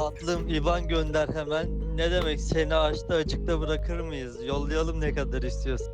Tatlım İvan gönder hemen. Ne demek seni açta açıkta bırakır mıyız? Yollayalım ne kadar istiyorsun.